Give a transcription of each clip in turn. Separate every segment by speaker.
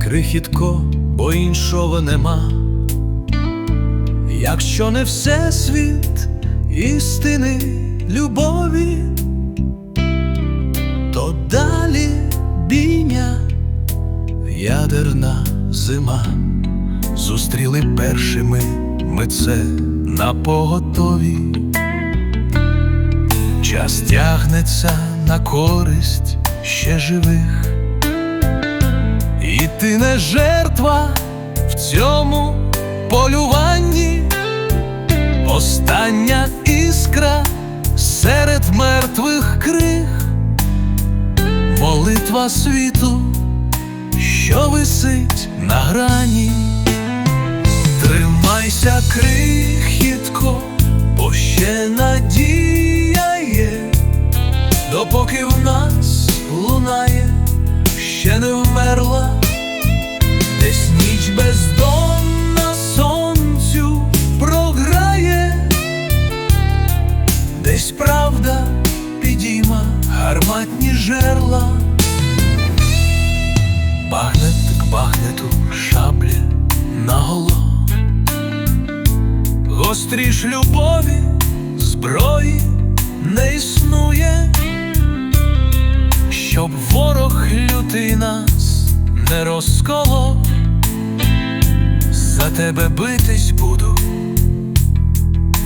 Speaker 1: крихітко, бо іншого нема. Якщо не всесвіт істини любові, то далі бійня, ядерна зима. Зустріли першими ми це на поготові. Час тягнеться на користь ще живих, не жертва в цьому полюванні, остання іскра серед мертвих крих, молитва світу, що висить на грані. Тримайся, крихітко, бо ще надія є, допоки в нас лунає, ще не вмерла, Гострі ж любові, зброї не існує, щоб ворог лютий нас не розколов, за тебе битись буду,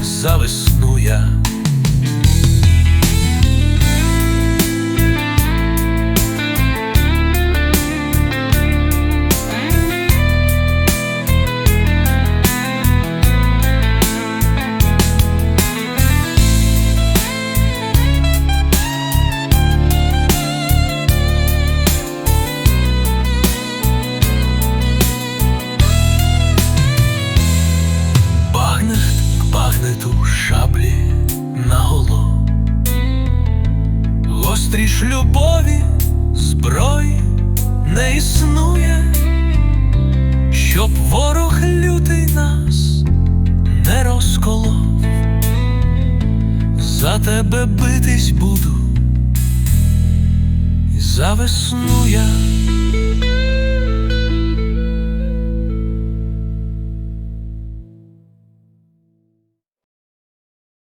Speaker 1: за весну я. Гострі любові, зброї не існує, щоб ворог лютий нас не розколов, за тебе битись буду, і за весну я.